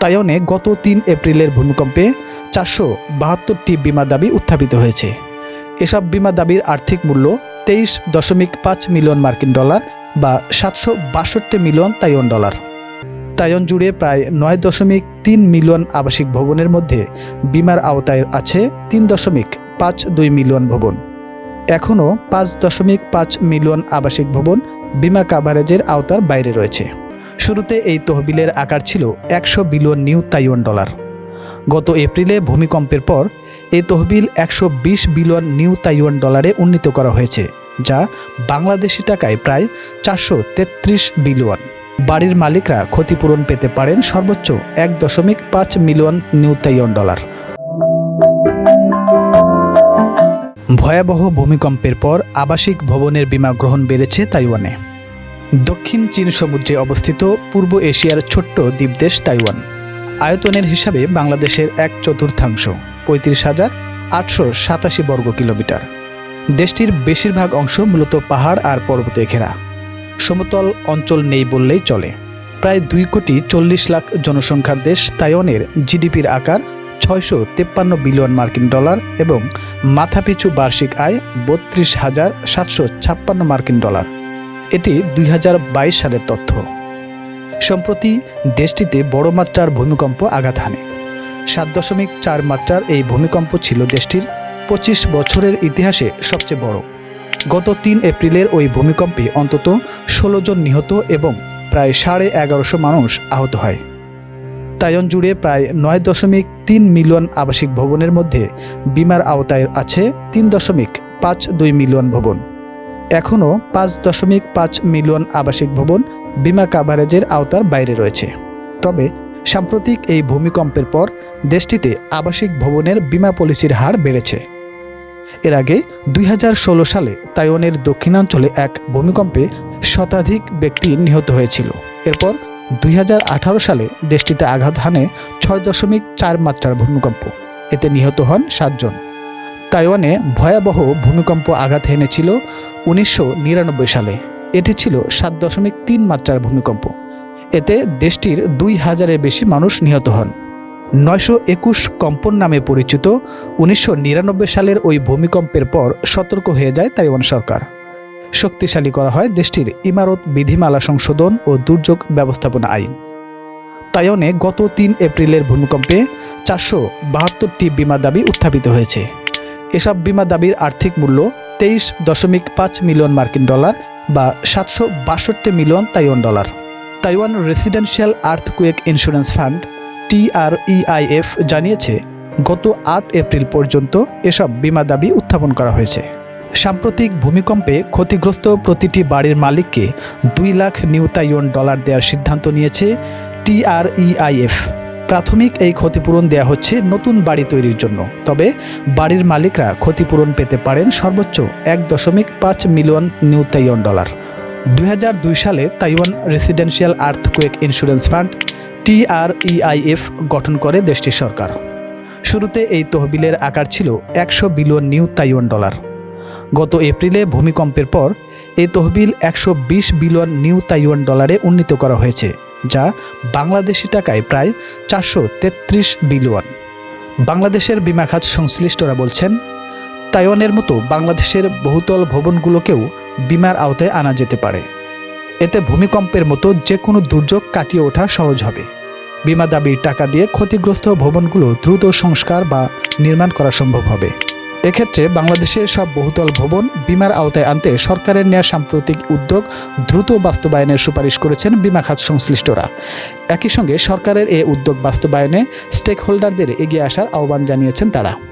তাইওয়ানে গত তিন এপ্রিলের ভূমিকম্পে চারশো বাহাত্তরটি বিমা দাবি উত্থাপিত হয়েছে। এসব বিমা দাবির আর্থিক মূল্য তেইশ দশমিক পাঁচ মিলিয়ন মার্কিন ডলার বা সাতশো বাষট্টি মিলিয়ন তাইওয়ান ডলার। তাইওয়ান জুড়ে প্রায় নয় দশমিক তিন মিলিয়ন আবাসিক ভবনের মধ্যে বিমার আওতায় আছে তিন দশমিক পাঁচ দুই মিলিয়ন ভবন। এখনও পাঁচ দশমিক পাঁচ মিলিয়ন আবাসিক ভবন বিমা কাভারেজের আওতার বাইরে রয়েছে। শুরুতে এই তহবিলের আকার ছিল একশো বিলিয়ন নিউ তাইওয়ান ডলার। গত এপ্রিলে ভূমিকম্পের পর এই তহবিল একশো বিশ বিলিয়ন নিউ তাইওয়ান ডলারে উন্নীত করা হয়েছে, যা বাংলাদেশি টাকায় প্রায় চারশো তেত্রিশ বিলিয়ন। বাড়ির মালিকরা ক্ষতিপূরণ পেতে পারেন সর্বোচ্চ এক দশমিক পাঁচ মিলিয়ন নিউ তাইওয়ান ডলার। ভয়াবহ ভূমিকম্পের পর আবাসিক ভবনের বীমা গ্রহণ বেড়েছে তাইওয়ানে। দক্ষিণ চীন সমুদ্রে অবস্থিত পূর্ব এশিয়ার ছোট্ট দ্বীপদেশ তাইওয়ান। আয়তনের হিসাবে বাংলাদেশের এক চতুর্থাংশ, পঁয়ত্রিশ হাজার আটশো সাতাশি বর্গ কিলোমিটার। দেশটির বেশিরভাগ অংশ মূলত পাহাড় আর পর্বতে ঘেরা। সমতল অঞ্চল নেই বললেই চলে। প্রায় দুই কোটি চল্লিশ লাখ জনসংখ্যার দেশ তাইওয়ানের জিডিপির আকার ছয়শো তেপ্পান্ন বিলিয়ন মার্কিন ডলার এবং মাথাপিছু বার্ষিক আয় বত্রিশ হাজার সাতশো ছাপ্পান্ন মার্কিন ডলার। এটি দুই হাজার বাইশ সালের তথ্য। সম্প্রতি দেশটিতে বড় মাত্রার ভূমিকম্প আঘাত হানে। সাত দশমিক চার মাত্রার এই ভূমিকম্প ছিল দেশটির পঁচিশ বছরের ইতিহাসে সবচেয়ে বড়। গত তিন এপ্রিলের ওই ভূমিকম্পে অন্তত ষোলো জন নিহত এবং প্রায় সাড়ে এগারোশো মানুষ আহত হয়। তাইওয়ান জুড়ে প্রায় নয় দশমিক তিন মিলিয়ন আবাসিক ভবনের মধ্যে বিমার আওতায় আছে তিন দশমিক পাঁচ দুই মিলিয়ন ভবন। এখনও পাঁচ দশমিক পাঁচ মিলিয়ন আবাসিক ভবন বিমা কাভারেজের আওতার বাইরে রয়েছে। তবে সাম্প্রতিক এই ভূমিকম্পের পর দেশটিতে আবাসিক ভবনের বিমা পলিসির হার বেড়েছে। এর আগে দুই সালে তাইওয়ানের দক্ষিণাঞ্চলে এক ভূমিকম্পে শতাধিক ব্যক্তি নিহত হয়েছিল। এরপর দুই হাজার আঠারো সালে দেশটিতে আঘাত হানে ছয় দশমিক চার মাত্রার ভূমিকম্প। এতে নিহত হন সাতজন। তাইওয়ানে ভয়াবহ ভূমিকম্প আঘাত হেনেছিল উনিশশো নিরানব্বই সালে। এটি ছিল সাত দশমিক তিন মাত্রার ভূমিকম্প। এতে দেশটির দুই হাজারের বেশি মানুষ নিহত হন। নয়শো একুশ কম্পন নামে পরিচিত উনিশশো নিরানব্বই সালের ওই ভূমিকম্পের পর সতর্ক হয়ে যায় তাইওয়ান সরকার। শক্তিশালী করা হয় দেশটির ইমারত বিধিমালা সংশোধন ও দুর্যোগ ব্যবস্থাপনা আইন। তাইওয়ানে গত তিন এপ্রিলের ভূমিকম্পে চারশো বাহাত্তরটি বিমা দাবি উত্থাপিত হয়েছে। এসব বিমা দাবির আর্থিক মূল্য তেইশ দশমিক পাঁচ মিলিয়ন মার্কিন ডলার বা সাতশো বাষট্টি million Taiwan dollar. Taiwan residential earthquake insurance fund TREIF জানিয়েছে, গত আট এপ্রিল পর্যন্ত এসব বিমা দাবি উত্থাপন করা হয়েছে। সাম্প্রতিক ভূমিকম্পে ক্ষতিগ্রস্ত প্রতিটি বাড়ির মালিককে দুই লাখ নিউ তাইওয়ান ডলার দেওয়ার সিদ্ধান্ত নিয়েছে টিআরইআইএফ প্রাথমিক এই ক্ষতিপূরণ দেয়া হচ্ছে নতুন বাড়ি তৈরির জন্য। তবে বাড়ির মালিকরা ক্ষতিপূরণ পেতে পারেন সর্বোচ্চ এক দশমিক পাঁচ মিলিয়ন নিউ তাইওয়ান ডলার। দু হাজার দুই সালে Taiwan residential earthquake insurance fund TREIF গঠন করে দেশটির সরকার। শুরুতে এই তহবিলের আকার ছিল একশো বিলিয়ন নিউ তাইওয়ান ডলার। গত এপ্রিলে ভূমিকম্পের পর এই তহবিল একশো বিশ বিলিয়ন নিউ তাইওয়ান ডলারে উন্নীত করা হয়েছে। যা বাংলাদেশি টাকায় প্রায় চারশো তেত্রিশ বিলিয়ন। বাংলাদেশের বিমা খাত সংশ্লিষ্টরা বলছেন, তাইওয়ানের মতো বাংলাদেশের বহুতল ভবনগুলোকেও বিমার আওতায় আনা যেতে পারে। এতে ভূমিকম্পের মতো যে কোনো দুর্যোগ কাটিয়ে ওঠা সহজ হবে। বিমা দাবির টাকা দিয়ে ক্ষতিগ্রস্ত ভবনগুলো দ্রুত সংস্কার বা নির্মাণ করা সম্ভব হবে। এক্ষেত্রে বাংলাদেশের সব বহুতল ভবন বিমার আওতায় আনতে সরকারের নেওয়া সাম্প্রতিক উদ্যোগ দ্রুত বাস্তবায়নের সুপারিশ করেছেন বিমা খাত সংশ্লিষ্টরা। একই সঙ্গে সরকারের এ উদ্যোগ বাস্তবায়নে স্টেক হোল্ডারদের এগিয়ে আসার আহ্বান জানিয়েছেন তারা।